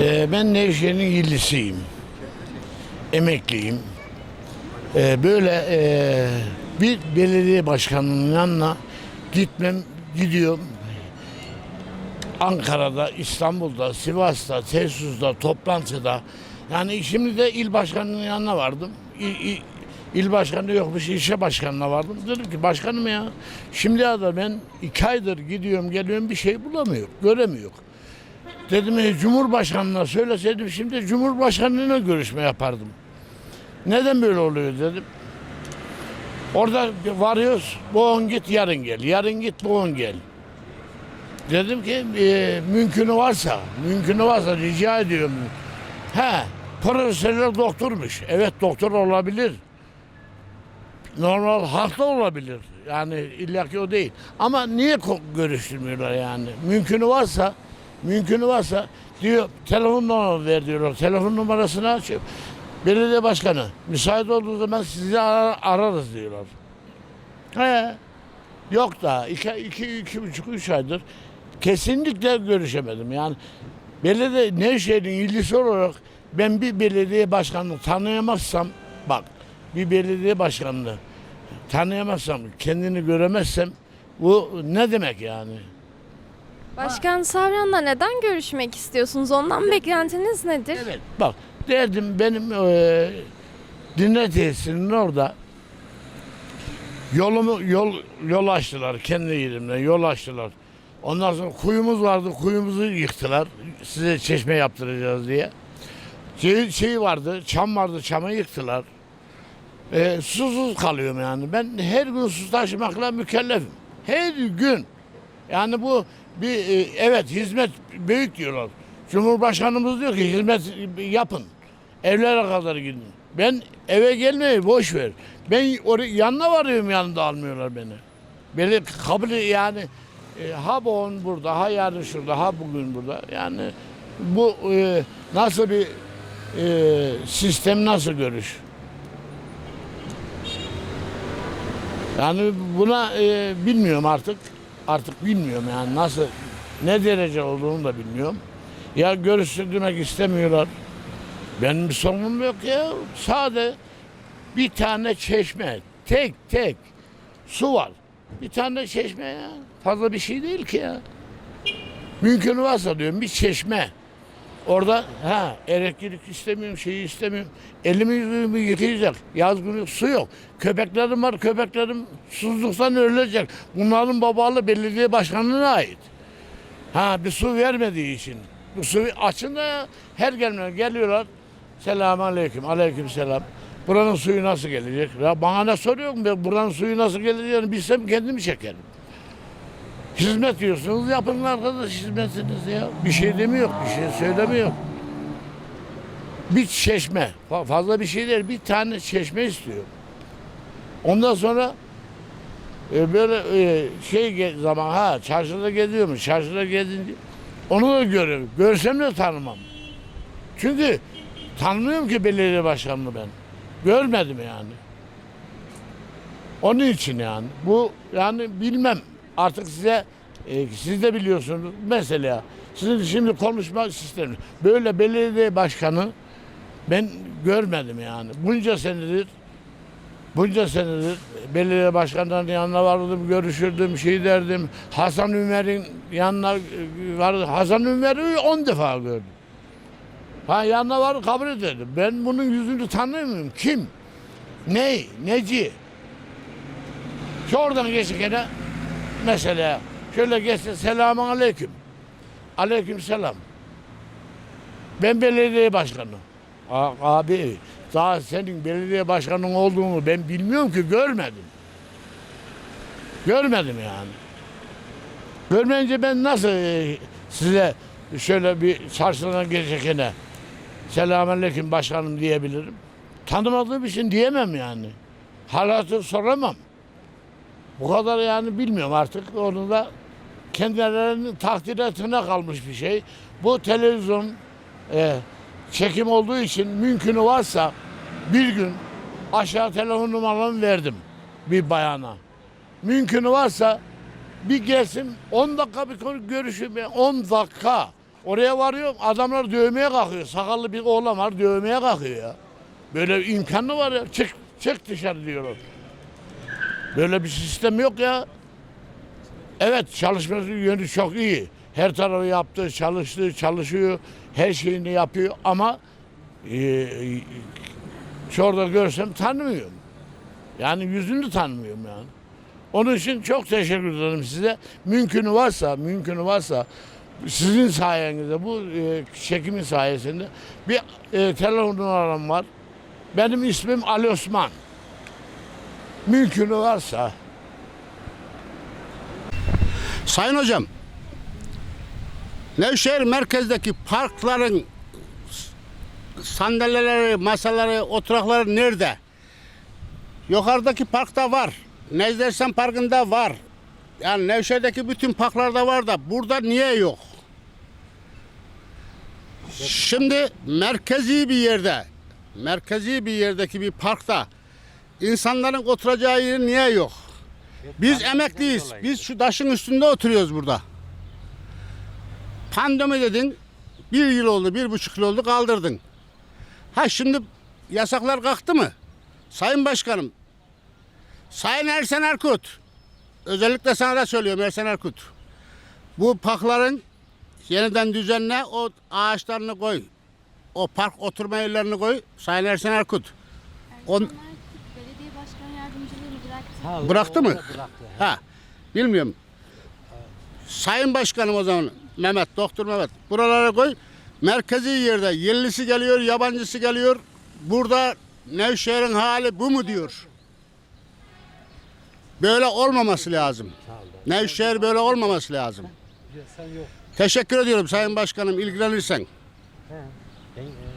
Ee, ben Nevşehir'in illisiyim. Emekliyim. Ee, böyle ee, bir belediye başkanının yanına gitmem, gidiyorum. Ankara'da, İstanbul'da, Sivas'ta, Tersus'ta, toplantıda. Yani şimdi de il başkanının yanına vardım. İl, il, il başkanı yokmuş, ilçe başkanına vardım. Dedim ki başkanım ya, şimdiye kadar ben iki aydır gidiyorum, geliyorum bir şey bulamıyor, göremiyor. Dedim e, Cumhurbaşkanına söyleseydim şimdi Cumhurbaşkanıyla görüşme yapardım. Neden böyle oluyor dedim. Orada varıyoruz, bu on git yarın gel, yarın git bu on gel. Dedim ki e, mümkünü varsa, mümkünü varsa rica ediyorum. He, profesörler doktormuş. Evet doktor olabilir. Normal haklı olabilir. Yani illaki o değil. Ama niye görüştürmüyorlar yani? Mümkünü varsa, mümkünü varsa diyor telefon numaramı ver diyorlar. Telefon numarasını açıp belediye başkanı müsait olduğu zaman sizi arar- ararız diyorlar. He. Yok da iki, iki, iki buçuk, üç aydır kesinlikle görüşemedim. Yani belediye Nevşehir'in ilgisi olarak ben bir belediye başkanını tanıyamazsam bak bir belediye başkanını tanıyamazsam kendini göremezsem bu ne demek yani? Başkan Savran'la neden görüşmek istiyorsunuz? Ondan beklentiniz nedir? Evet. Bak derdim benim e, dinle tesisinin orada yolumu yol yol açtılar kendi yerimden yol açtılar. Ondan sonra kuyumuz vardı kuyumuzu yıktılar. Size çeşme yaptıracağız diye. Şey, şey vardı çam vardı çamı yıktılar. E, susuz kalıyorum yani. Ben her gün su taşımakla mükellefim. Her gün. Yani bu bir e, evet hizmet büyük diyorlar. Cumhurbaşkanımız diyor ki hizmet yapın. Evlere kadar gidin. Ben eve gelmeyi boş ver. Ben oraya yanına varıyorum yanında almıyorlar beni. Beni kabul yani e, ha bu on burada, ha yarın şurada, ha bugün burada. Yani bu e, nasıl bir e, sistem nasıl görüş? Yani buna e, bilmiyorum artık. Artık bilmiyorum yani nasıl ne derece olduğunu da bilmiyorum. Ya görüştürmek istemiyorlar. Benim bir sorunum yok ya. Sade bir tane çeşme. Tek tek. Su var. Bir tane çeşme ya. Fazla bir şey değil ki ya. Mümkün varsa diyorum bir çeşme. Orada ha elektrik istemiyorum, şeyi istemiyorum. Elimi yüzümü yıkayacak. Yaz günü su yok. Köpeklerim var, köpeklerim susuzluktan ölecek. Bunların babalı belediye başkanına ait. Ha bir su vermediği için. Bu su açın da her gelmeler geliyorlar. Selamun aleyküm, aleyküm selam. Buranın suyu nasıl gelecek? Ya bana ne soruyorsun? Ben buranın suyu nasıl geleceğini bilsem kendimi çekerim. Hizmet diyorsunuz yapın arkadaş hizmetiniz ya. Bir şey demiyor, bir şey söylemiyor. Bir çeşme, fa- fazla bir şey değil, bir tane çeşme istiyor. Ondan sonra e, böyle e, şey zaman ha çarşıda geziyormuş, çarşıda gezince onu da görüyorum. Görsem de tanımam. Çünkü tanımıyorum ki belediye başkanını ben. Görmedim yani. Onun için yani. Bu yani bilmem. Artık size e, siz de biliyorsunuz mesela sizin şimdi konuşma sistemi böyle belediye başkanı ben görmedim yani. Bunca senedir bunca senedir belediye başkanlarının yanına vardım, görüşürdüm, şey derdim. Hasan Ümer'in yanına e, vardı. Hasan Ümer'i 10 defa gördüm. Ha yanına var kabul ederdim. Ben bunun yüzünü tanımıyorum. Kim? Ne? Neci? Şu oradan geçirken mesela şöyle geçse selamun aleyküm. Aleyküm selam. Ben belediye başkanı. Abi daha senin belediye başkanın olduğunu ben bilmiyorum ki görmedim. Görmedim yani. Görmeyince ben nasıl e, size şöyle bir çarşıdan geçirken selamünaleyküm başkanım diyebilirim. Tanımadığım için diyemem yani. Halatı soramam. Bu kadar yani bilmiyorum artık. Onu da kendilerinin takdir etine kalmış bir şey. Bu televizyon e, çekim olduğu için mümkünü varsa bir gün aşağı telefon numaramı verdim bir bayana. Mümkünü varsa bir gelsin 10 dakika bir konu görüşüm. 10 dakika. Oraya varıyorum adamlar dövmeye kalkıyor. Sakallı bir oğlan var dövmeye kalkıyor ya. Böyle imkan mı var ya? Çık, çık dışarı diyorlar. Böyle bir sistem yok ya. Evet çalışması yönü çok iyi. Her tarafı yaptı, çalıştı, çalışıyor. Her şeyini yapıyor ama e, şurada görsem tanımıyorum. Yani yüzünü tanımıyorum yani. Onun için çok teşekkür ederim size. Mümkünü varsa, mümkünü varsa sizin sayenizde bu e, çekimin sayesinde bir e, telefon numaram var. Benim ismim Ali Osman. Mümkünü varsa Sayın hocam, Nevşehir merkezdeki parkların sandalyeleri, masaları, oturakları nerede? Yukarıdaki parkta var. Nezdersen Parkı'nda var. Yani Nevşehir'deki bütün parklarda var da burada niye yok? Şimdi merkezi bir yerde, merkezi bir yerdeki bir parkta insanların oturacağı yer niye yok? Biz emekliyiz. Biz şu taşın üstünde oturuyoruz burada. Pandemi dedin. Bir yıl oldu, bir buçuk yıl oldu kaldırdın. Ha şimdi yasaklar kalktı mı? Sayın Başkanım, Sayın Ersen Erkut, özellikle sana da söylüyorum Ersen Erkut. Bu parkların yeniden düzenle, o ağaçlarını koy. O park oturma yerlerini koy. Sayın Ersen Erkut. On, bıraktı. Bıraktı mı? Bıraktı. Ha, bilmiyorum. Sayın Başkanım o zaman Mehmet, Doktor Mehmet buralara koy. Merkezi yerde yerlisi geliyor, yabancısı geliyor. Burada Nevşehir'in hali bu mu diyor. Böyle olmaması lazım. Nevşehir böyle olmaması lazım. Sen yok. Teşekkür ediyorum Sayın Başkanım ilgilenirsen. Ben, e,